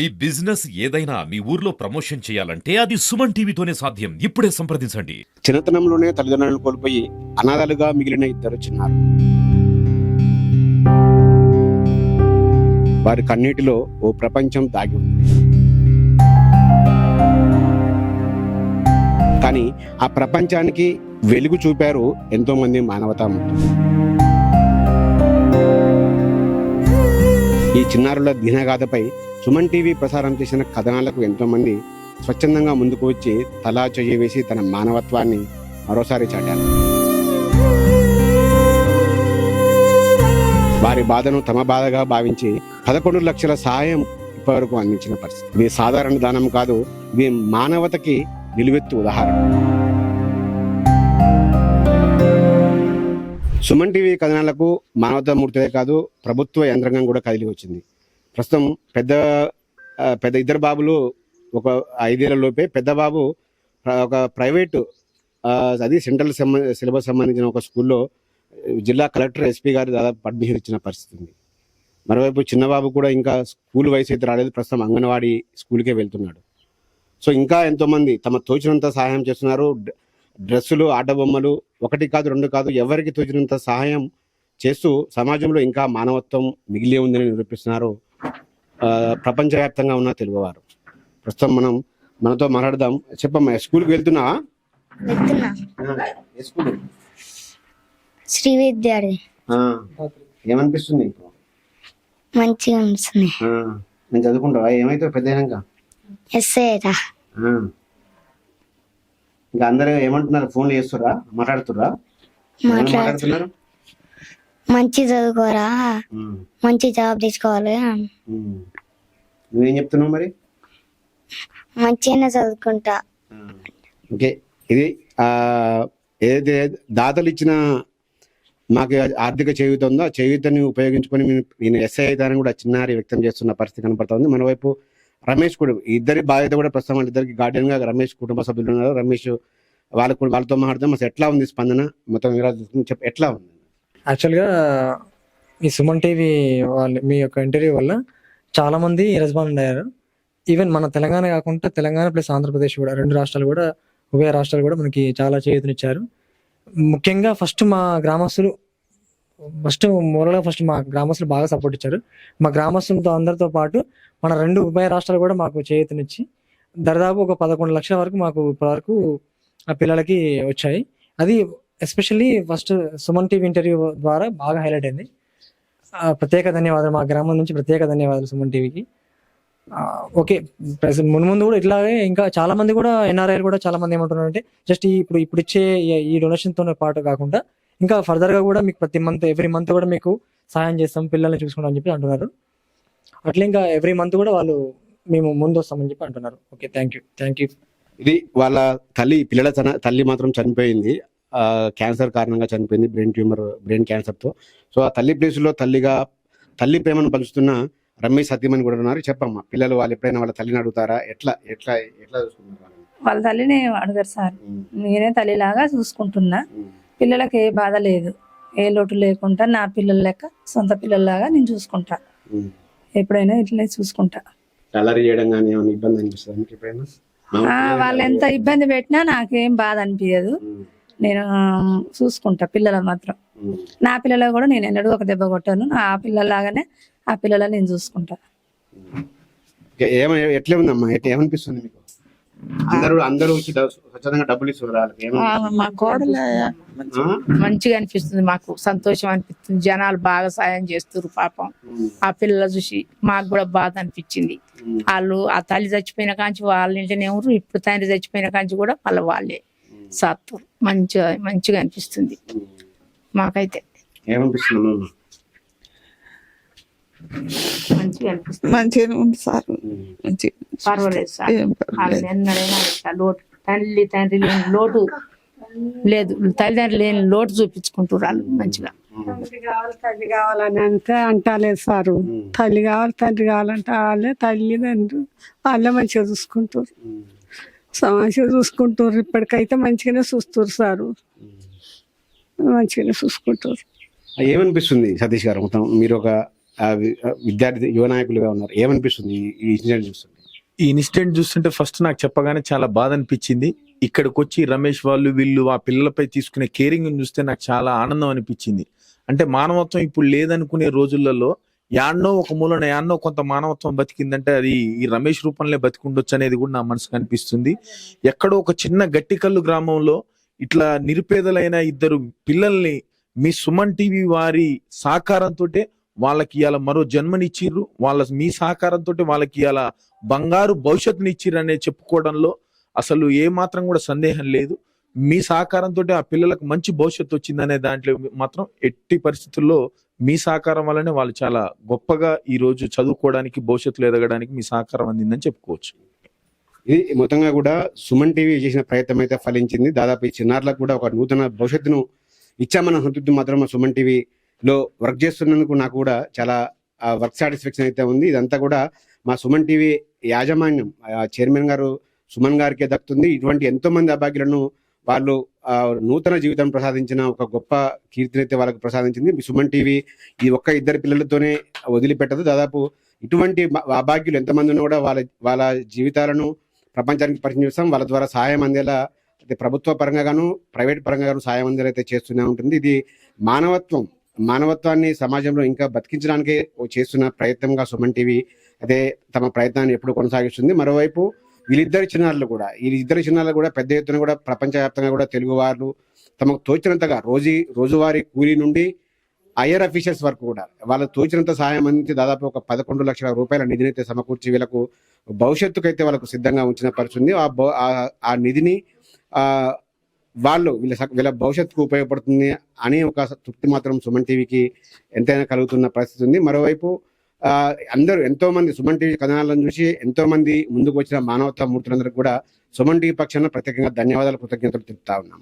ఈ బిజినెస్ ఏదైనా మీ ఊర్లో ప్రమోషన్ చేయాలంటే అది సుమన్ టీవీతోనే సాధ్యం. ఇప్పుడే సంప్రదించండి. చిన్నతనంలోనే తల్లిదండ్రులను కోల్పోయి అనాథాలుగా మిగిలిన ఇద్దరు చిన్నారు. వారి కన్నీటిలో ఓ ప్రపంచం దాగి ఉంది. కానీ ఆ ప్రపంచానికి వెలుగు చూపారు ఎంతోమంది మానవతా మానవతామూర్తులు ఈ చిన్నారుల దీనగాథపై సుమన్ టీవీ ప్రసారం చేసిన కథనాలకు ఎంతోమంది స్వచ్ఛందంగా ముందుకు వచ్చి తలా చెయ్యి వేసి తన మానవత్వాన్ని మరోసారి చాటారు. వారి బాధను తమ బాధగా భావించి పదకొండు లక్షల సహాయం ఇప్పటివరకు అందించిన పరిస్థితి. ఇది సాధారణ దానం కాదు ఇది మానవతకి నిలువెత్తు ఉదాహరణ. సుమన్ టీవీ కథనాలకు మానవతామూర్తే కాదు ప్రభుత్వ యంత్రాంగం కూడా కదిలి వచ్చింది. ప్రస్తుతం పెద్ద పెద్ద ఇద్దరు బాబులు ఒక ఐదేళ్ళ లోపే పెద్ద బాబు ఒక ప్రైవేటు అది సెంట్రల్ సిలబస్ సంబంధించిన ఒక స్కూల్లో జిల్లా కలెక్టర్ ఎస్పీ గారు దాదాపు పర్మిషన్ ఇచ్చిన పరిస్థితి ఉంది. మరోవైపు చిన్నబాబు కూడా ఇంకా స్కూల్ వయసు అయితే రాలేదు ప్రస్తుతం అంగన్వాడీ స్కూల్కే వెళ్తున్నాడు. సో ఇంకా ఎంతోమంది తమ తోచినంత సహాయం చేస్తున్నారు. డ్రెస్సులు ఆట బొమ్మలు ఒకటి కాదు రెండు కాదు ఎవరికి తోచినంత సహాయం చేస్తూ సమాజంలో ఇంకా మానవత్వం మిగిలి ఉందని నిరూపిస్తున్నారు ప్రపంచవ్యాప్తంగా ఉన్న తెలుగువారు. ప్రస్తుతం మనం మనతో మాట్లాడదాం. చెప్పమ్మా స్కూల్కి వెళ్తున్నా? స్కూల్? శ్రీ విద్యార్థి ఏమనిపిస్తుంది మంచిగా ఆ, నేను చదువుకుంటావా? ఏమైతే పెద్ద ఆ. ఇంకా అందరూ ఏమంటున్నారు? ఫోన్లు చేస్తురా మాట్లాడుతురా మాట్లాడుతున్నారు? మంచి చదువుకోరా? మంచి జాబ్ తీసుకోవాలి. నువ్వేం చెప్తున్నావు మరి? మంచిగానే చదువుకుంటా. ఓకే. ఇది ఏదైతే దాతలు ఇచ్చిన మాకు ఆర్థిక చేయూత ఉందో ఆ చేయూతని ఉపయోగించుకొని ఈయన ఎస్ఐ అవుతారని కూడా చిన్నారి వ్యక్తం చేస్తున్న పరిస్థితి కనపడుతుంది మరోవైపు రమేష్ కూడా ఇద్దరి బాధ్యత కూడా ప్రస్తుతం ఇద్దరికి గార్డెన్గా రమేష్ కుటుంబ సభ్యులు ఉన్నారు. రమేష్ వాళ్ళకు వాళ్ళతో మాట్లాడదాం. అసలు ఎట్లా ఉంది స్పందన? మొత్తం వివరాలు చెప్పి ఎట్లా ఉంది? యాక్చువల్గా ఈ సుమన్ టీవీ వాళ్ళు మీ యొక్క ఇంటర్వ్యూ వల్ల చాలా మంది రెస్పాండ్ అయ్యారు. ఈవెన్ మన తెలంగాణ కాకుండా తెలంగాణ ప్లస్ ఆంధ్రప్రదేశ్ కూడా రెండు రాష్ట్రాలు కూడా ఉభయ రాష్ట్రాలు కూడా మనకి చాలా చేయూతనిచ్చారు. ముఖ్యంగా ఫస్ట్ మా గ్రామస్తులు ఫస్ట్ మూలలో ఫస్ట్ మా గ్రామస్తులు బాగా సపోర్ట్ ఇచ్చారు. మా గ్రామస్తులతో అందరితో పాటు మన రెండు ఉభయ రాష్ట్రాలు కూడా మాకు చేతనిచ్చి దాదాపు ఒక పదకొండు లక్షల వరకు మాకు ఇప్పటివరకు ఆ పిల్లలకి వచ్చాయి. అది especially first Suman TV interview ద్వారా బాగా హైలైట్ అయింది. ప్రత్యేక ధన్యవాదాలు మా గ్రామం నుంచి ప్రత్యేక ధన్యవాదాలు సుమన్ టీవీకి. ఓకే ప్రజెంట్ ముందు కూడా ఇట్లాగే ఇంకా చాలా మంది కూడా ఎన్ఆర్ఐలు కూడా చాలా మంది ఏమంటున్నారు అంటే జస్ట్ ఇప్పుడు ఇప్పుడు ఇచ్చే ఈ- డొనేషన్తో పాటు కాకుండా ఇంకా ఫర్దర్గా కూడా మీకు ప్రతి మంత్ ఎవ్రీ మంత్ కూడా మీకు సాయం చేస్తాం పిల్లల్ని చూసుకుంటాం అని చెప్పి అంటున్నారు. అట్లా ఇంకా ఎవ్రీ మంత్ కూడా వాళ్ళు మేము ముందు వస్తామని చెప్పి అంటున్నారు. Okay thank you thank you ఇది వాళ్ళ తల్లి పిల్లల తల్లి మాత్రం చనిపోయింది. ఆ, క్యాన్సర్ కారణంగా చనిపోయింది బ్రెయిన్ ట్యూమర్ బ్రెయిన్ క్యాన్సర్తో సో ఆ తల్లి ప్లేసులో తల్లిగా తల్లి ప్రేమను పంచుతున్న రమేష్ సత్యమని కూడా ఉన్నారు. చెప్పమ్మా పిల్లలు వాళ్ళు ఎప్పుడైనా వాళ్ళ తల్లిని అడుగుతారా? ఎట్లా ఎట్లా ఎట్లా చూసుకుంటారు? వాళ్ళ తల్లిని అడగరు సార్. నేనే తల్లిలాగా చూసుకుంటున్నా. పిల్లలకి ఏ బాధ లేదు. ఏ లోటు లేకుండా నా పిల్లల లెక్క సొంత పిల్లల్లాగా నేను చూసుకుంటా. ఎప్పుడైనా ఇట్లనే చూసుకుంటా. అల్లరి చేయడం కానీ ఏమైనా ఇబ్బంది అనిపిస్తుంది ఎప్పుడైనా? వాళ్ళు ఎంత ఇబ్బంది పెట్టినా నాకేం బాధ అనిపించదు నేను చూసుకుంటా పిల్లల మాత్రం. నా పిల్లలు కూడా నేను ఎన్నడూ ఒక దెబ్బ కొట్టాను. ఆ పిల్లలాగానే ఆ పిల్లలని నేను చూసుకుంటా. ఎట్లా ఉందమ్మా? ఎట్లా ఏమనిపిస్తుంది మీకు? అందరూ అందరూ వచ్చి స్వచ్ఛందంగా డబ్బులు ఇస్తున్నారు? మా కోడలు? మంచిగా. అనిపిస్తుంది మాకు సంతోషం అనిపిస్తుంది. జనాలు బాగా సాయం చేస్తారు పాపం. ఆ పిల్లలు చూసి మాకు కూడా బాధ అనిపించింది. వాళ్ళు ఆ తల్లి చచ్చిపోయిన కాంచి వాళ్ళ ఇంటనే ఎవరు ఇప్పుడు తండ్రి చచ్చిపోయిన కాంచి కూడా వాళ్ళ వాళ్ళే సాత్తు మంచిగా మంచిగా అనిపిస్తుంది. మాకైతే. ఏమనిపిస్తుంది? మంచిగా అనిపిస్తుంది. మంచిగానే ఉంది సార్. ఉమ్. మంచి పర్వాలేదు సార్. ఏం. ఎన్నడైనా ఇట్లా లోటు తల్లి తండ్రి లేని లోటు లేదు. తల్లిదండ్రులు లేని లోటు చూపించుకుంటారు వాళ్ళు మంచిగా. తండ్రి కావాలి తల్లి కావాలని అంటే అంటలేదు సారు. తల్లి కావాలి తండ్రి కావాలంటే వాళ్ళే తల్లిదండ్రులు వాళ్ళే మంచిగా చూసుకుంటారు మంచిగా చూసుకుంటారు ఇప్పటికైతే మంచిగానే చూస్తారు సారు. మంచిగానే చూసుకుంటారు ఏమనిపిస్తుంది సతీష్ గారు? మొత్తం మీరు ఒక విద్యార్థి యువ నాయకులుగా ఉన్నారు. ఏమనిపిస్తుంది ఈ- ఇన్సిడెంట్ చూస్తుంటే? ఈ ఇన్సిడెంట్ చూస్తుంటే ఫస్ట్ నాకు చెప్పగానే చాలా బాధ అనిపించింది. ఇక్కడికి వచ్చి రమేష్ వాళ్ళు వీళ్ళు ఆ పిల్లలపై తీసుకునే కేరింగ్ చూస్తే నాకు చాలా ఆనందం అనిపించింది. అంటే మానవత్వం ఇప్పుడు లేదనుకునే రోజులలో యాన్నో ఒక మూలన యాన్నో కొంత మానవత్వం బతికిందంటే అది ఈ రమేష్ రూపంలో బతికుండొచ్చు అనేది కూడా నా మనసుకు అనిపిస్తుంది. ఎక్కడో ఒక చిన్న గట్టికల్లు గ్రామంలో ఇట్లా నిరుపేదలైన ఇద్దరు పిల్లల్ని మీ సుమన్ టీవీ వారి సహకారంతో వాళ్ళకి ఇవాళ మరో జన్మనిచ్చిర్రు వాళ్ళ మీ సహకారంతో వాళ్ళకి ఇవాళ బంగారు భవిష్యత్తుని అనే చెప్పుకోవడంలో అసలు ఏ మాత్రం కూడా సందేహం లేదు. మీ సహకారంతో ఆ పిల్లలకు మంచి భవిష్యత్తు వచ్చిందనే దాంట్లో మాత్రం ఎట్టి పరిస్థితుల్లో మీ సహకారం వల్లనే వాళ్ళు చాలా గొప్పగా ఈ రోజు చదువుకోవడానికి భవిష్యత్తులో ఎదగడానికి మీ సహకారం అందిందని చెప్పుకోవచ్చు. ఇది మొత్తంగా కూడా సుమన్ టీవీ చేసిన ప్రయత్నం అయితే ఫలించింది. దాదాపు ఈ చిన్నారులకు కూడా ఒక నూతన భవిష్యత్తును ఇచ్చామన్న సంతృప్తి మాత్రం సుమన్ టీవీ లో వర్క్ చేస్తున్నందుకు నాకు కూడా చాలా వర్క్ సాటిస్ఫాక్షన్ అయితే ఉంది. ఇదంతా కూడా మా సుమన్ టీవీ యాజమాన్యం చైర్మన్ గారు సుమన్ గారికే దక్కుతుంది. ఇటువంటి ఎంతో మంది అభాగ్యులను వాళ్ళు నూతన జీవితం ప్రసాదించిన ఒక గొప్ప కీర్తిని అయితే వాళ్ళకు ప్రసాదించింది. సుమన్ టీవీ ఈ ఒక్క ఇద్దరు పిల్లలతోనే వదిలిపెట్టదు. దాదాపు ఇటువంటి అభాగ్యులు ఎంతమంది ఉన్నా కూడా వాళ్ళ వాళ్ళ జీవితాలను ప్రపంచానికి పరిచయం చేస్తాం. వాళ్ళ ద్వారా సహాయం అందేలా అయితే ప్రభుత్వ పరంగా గాను ప్రైవేట్ పరంగా గాను సహాయం అందేలా అయితే చేస్తూనే ఉంటుంది. ఇది మానవత్వం. మానవత్వాన్ని సమాజంలో ఇంకా బతికించడానికే చేస్తున్న ప్రయత్నంగా సుమన్ టీవీ అదే తమ ప్రయత్నాన్ని ఎప్పుడు కొనసాగిస్తుంది. మరోవైపు వీళ్ళిద్దరి చిన్నారులు కూడా వీళ్ళిద్దరి చిన్నారులు కూడా పెద్ద ఎత్తున కూడా ప్రపంచవ్యాప్తంగా కూడా తెలుగు వారు తమకు తోచినంతగా రోజు రోజువారీ కూలీ నుండి ఐఆర్ అఫీషియల్స్ వరకు కూడా వాళ్ళకు తోచినంత సహాయం అందించి దాదాపు ఒక పదకొండు లక్షల రూపాయల నిధిని అయితే సమకూర్చి వీళ్ళకు భవిష్యత్తుకైతే వాళ్ళకు సిద్ధంగా ఉంచిన పరిస్థితుంది ఆ ఆ- నిధిని వాళ్ళు వీళ్ళ వీళ్ళ భవిష్యత్తుకు ఉపయోగపడుతుంది అని ఒక తృప్తి మాత్రం సుమన్ టీవీకి ఎంతైనా కలుగుతున్న పరిస్థితి ఉంది. మరోవైపు అందరూ ఎంతోమంది సుమన్ టీవీ కథనాలను చూసి ఎంతోమంది ముందుకు వచ్చిన మానవతా మూర్తులందరికీ కూడా సుమన్ టీవీ పక్షాన ప్రత్యేకంగా ధన్యవాదాలు కృతజ్ఞతలు తెలుపుతా ఉన్నాం.